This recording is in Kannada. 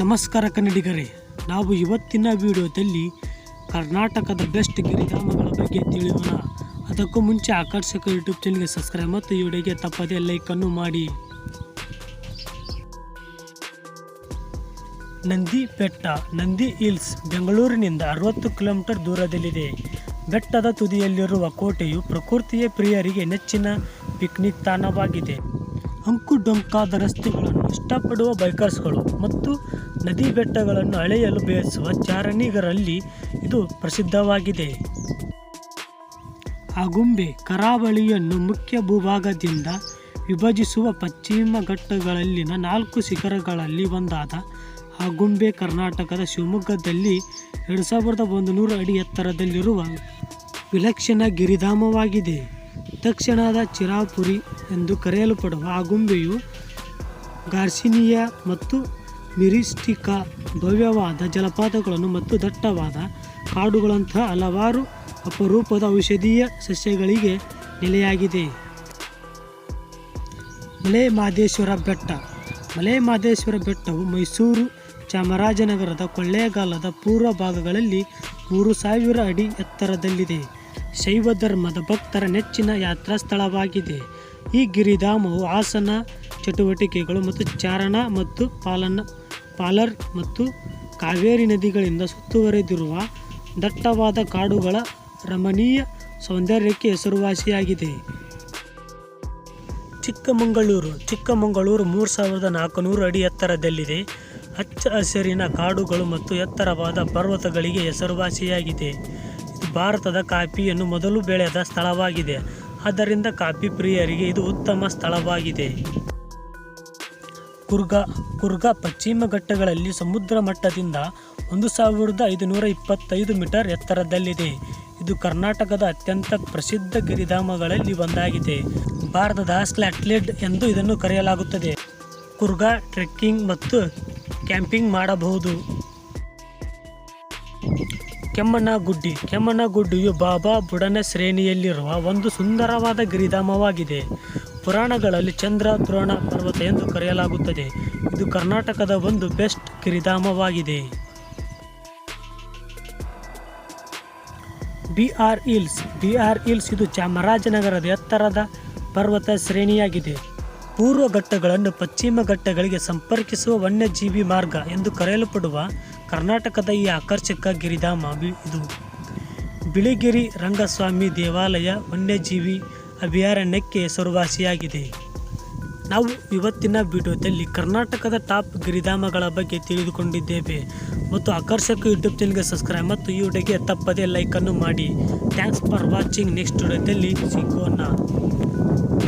ನಮಸ್ಕಾರ ಕನ್ನಡಿಗರೇ, ನಾವು ಇವತ್ತಿನ ವಿಡಿಯೋದಲ್ಲಿ ಕರ್ನಾಟಕದ ಬೆಸ್ಟ್ ಗಿರಿಧಾಮಗಳ ಬಗ್ಗೆ ತಿಳಿಯೋಣ. ಅದಕ್ಕೂ ಮುಂಚೆ ಆಕರ್ಷಕ ಯೂಟ್ಯೂಬ್ ಚಾನಲ್ಗೆ ಸಬ್ಸ್ಕ್ರೈಬ್ ಮತ್ತು ವಿಡಿಯೋಗೆ ತಪ್ಪದೇ ಲೈಕನ್ನು ಮಾಡಿ. ನಂದಿ ಬೆಟ್ಟ ನಂದಿ ಹಿಲ್ಸ್, ಬೆಂಗಳೂರಿನಿಂದ ಅರವತ್ತು ಕಿಲೋಮೀಟರ್ ದೂರದಲ್ಲಿದೆ. ಬೆಟ್ಟದ ತುದಿಯಲ್ಲಿರುವ ಕೋಟೆಯು ಪ್ರಕೃತಿಯ ಪ್ರಿಯರಿಗೆ ನೆಚ್ಚಿನ ಪಿಕ್ನಿಕ್ ತಾಣವಾಗಿದೆ. ಅಂಕುಡೊಂಕಾದ ರಸ್ತೆಗಳನ್ನು ಇಷ್ಟಪಡುವ ಬೈಕರ್ಸ್ಗಳು ಮತ್ತು ನದಿ ಬೆಟ್ಟಗಳನ್ನು ಅಳೆಯಲು ಬಯಸುವ ಚಾರಣಿಗರಲ್ಲಿ ಇದು ಪ್ರಸಿದ್ಧವಾಗಿದೆ. ಆಗುಂಬೆ ಕರಾವಳಿಯನ್ನು ಮುಖ್ಯ ಭೂಭಾಗದಿಂದ ವಿಭಜಿಸುವ ಪಶ್ಚಿಮ ಘಟ್ಟಗಳಲ್ಲಿನ ನಾಲ್ಕು ಶಿಖರಗಳಲ್ಲಿ ಒಂದಾದ ಆಗುಂಬೆ ಕರ್ನಾಟಕದ ಶಿವಮೊಗ್ಗದಲ್ಲಿ ಎರಡು ಸಾವಿರದ ಒಂದು ನೂರು ಅಡಿ ಎತ್ತರದಲ್ಲಿರುವ ವಿಲಕ್ಷಣ ಗಿರಿಧಾಮವಾಗಿದೆ. ತಕ್ಷಣದ ಚಿರಾಪುರಿ ಎಂದು ಕರೆಯಲ್ಪಡುವ ಆಗುಂಬೆಯು ಗಾರ್ಸಿನಿಯಾ ಮತ್ತು ಮಿರಿಸ್ಟಿಕಾ ಭವ್ಯವಾದ ಜಲಪಾತಗಳನ್ನು ಮತ್ತು ದಟ್ಟವಾದ ಕಾಡುಗಳಂತಹ ಹಲವಾರು ಅಪರೂಪದ ಔಷಧೀಯ ಸಸ್ಯಗಳಿಗೆ ನೆಲೆಯಾಗಿದೆ. ಮಲೆ ಮಾದೇಶ್ವರ ಬೆಟ್ಟ. ಮಲೆ ಮಾದೇಶ್ವರ ಬೆಟ್ಟವು ಮೈಸೂರು ಚಾಮರಾಜನಗರದ ಕೊಳ್ಳೇಗಾಲದ ಪೂರ್ವ ಭಾಗಗಳಲ್ಲಿ ಮೂರು ಸಾವಿರ ಅಡಿ ಎತ್ತರದಲ್ಲಿದೆ. ಶೈವ ಧರ್ಮದ ಭಕ್ತರ ನೆಚ್ಚಿನ ಯಾತ್ರಾ ಸ್ಥಳವಾಗಿದೆ. ಈ ಗಿರಿಧಾಮವು ಆಸನ ಚಟುವಟಿಕೆಗಳು ಮತ್ತು ಚಾರಣ ಮತ್ತು ಪಾಲನ, ಪಾಲರ್ ಮತ್ತು ಕಾವೇರಿ ನದಿಗಳಿಂದ ಸುತ್ತುವರೆದಿರುವ ದಟ್ಟವಾದ ಕಾಡುಗಳ ರಮಣೀಯ ಸೌಂದರ್ಯಕ್ಕೆ ಹೆಸರುವಾಸಿಯಾಗಿದೆ. ಚಿಕ್ಕಮಗಳೂರು ಚಿಕ್ಕಮಗಳೂರು ಮೂರು ಸಾವಿರದ ನಾಲ್ಕುನೂರು ಅಡಿ ಎತ್ತರದಲ್ಲಿದೆ. ಹಚ್ಚ ಹಸಿರಿನ ಕಾಡುಗಳು ಮತ್ತು ಎತ್ತರವಾದ ಪರ್ವತಗಳಿಗೆ ಹೆಸರುವಾಸಿಯಾಗಿದೆ. ಭಾರತದ ಕಾಫಿಯನ್ನು ಮೊದಲು ಬೆಳೆದ ಸ್ಥಳವಾಗಿದೆ. ಆದ್ದರಿಂದ ಕಾಫಿ ಪ್ರಿಯರಿಗೆ ಇದು ಉತ್ತಮ ಸ್ಥಳವಾಗಿದೆ. ಕುರ್ಗ ಕುರ್ಗ ಪಶ್ಚಿಮ ಘಟ್ಟಗಳಲ್ಲಿ ಸಮುದ್ರ ಮಟ್ಟದಿಂದ ಒಂದು ಸಾವಿರದ ಐದುನೂರ ಇಪ್ಪತ್ತೈದು ಮೀಟರ್ ಎತ್ತರದಲ್ಲಿದೆ. ಇದು ಕರ್ನಾಟಕದ ಅತ್ಯಂತ ಪ್ರಸಿದ್ಧ ಗಿರಿಧಾಮಗಳಲ್ಲಿ ಒಂದಾಗಿದೆ. ಭಾರತದ ಸ್ಲ್ಯಾಟ್ಲೆಡ್ ಎಂದು ಇದನ್ನು ಕರೆಯಲಾಗುತ್ತದೆ. ಕುರ್ಗಾ ಟ್ರೆಕ್ಕಿಂಗ್ ಮತ್ತು ಕ್ಯಾಂಪಿಂಗ್ ಮಾಡಬಹುದು. ಕೆಮ್ಮಣ್ಣಗುಡ್ಡಿ ಕೆಮ್ಮಣ್ಣಗುಡ್ಡಿಯು ಬಾಬಾ ಬುಡನ ಶ್ರೇಣಿಯಲ್ಲಿರುವ ಒಂದು ಸುಂದರವಾದ ಗಿರಿಧಾಮವಾಗಿದೆ. ಪುರಾಣಗಳಲ್ಲಿ ಚಂದ್ರ, ದ್ರೋಣ, ಪರ್ವತ ಎಂದು ಕರೆಯಲಾಗುತ್ತದೆ. ಇದು ಕರ್ನಾಟಕದ ಒಂದು best ಗಿರಿಧಾಮವಾಗಿದೆ. B R hills. B R hills ಇದು ಚಾಮರಾಜನಗರದ ಎತ್ತರದ ಪರ್ವತ ಶ್ರೇಣಿಯಾಗಿದೆ. ಪೂರ್ವ ಘಟ್ಟಗಳನ್ನು ಪಶ್ಚಿಮ ಘಟ್ಟಗಳಿಗೆ ಸಂಪರ್ಕಿಸುವ ವನ್ಯಜೀವಿ ಮಾರ್ಗ ಎಂದು ಕರೆಯಲ್ಪಡುವ ಕರ್ನಾಟಕದ ಈ ಆಕರ್ಷಕ ಗಿರಿಧಾಮ ಇದು. ಬಿಳಿಗಿರಿ ರಂಗಸ್ವಾಮಿ ದೇವಾಲಯ ವನ್ಯಜೀವಿ ಅಭಯಾರಣ್ಯಕ್ಕೆ ಹೆಸರುವಾಸಿಯಾಗಿದೆ. ನಾವು ಇವತ್ತಿನ ವಿಡಿಯೋದಲ್ಲಿ ಕರ್ನಾಟಕದ ಟಾಪ್ ಗಿರಿಧಾಮಗಳ ಬಗ್ಗೆ ತಿಳಿದುಕೊಂಡಿದ್ದೇವೆ. ಮತ್ತು ಆಕರ್ಷಕ ಯೂಟ್ಯೂಬ್ ಚಾನಲ್ಗೆ ಸಬ್ಸ್ಕ್ರೈಬ್ ಮತ್ತು ಈ ವಿಡಿಯೋಗೆ ತಪ್ಪದೇ ಲೈಕನ್ನು ಮಾಡಿ. Thanks for watching. ನೆಕ್ಸ್ಟ್ ವಿಡಿಯೋದಲ್ಲಿ ಸಿಗೋಣ.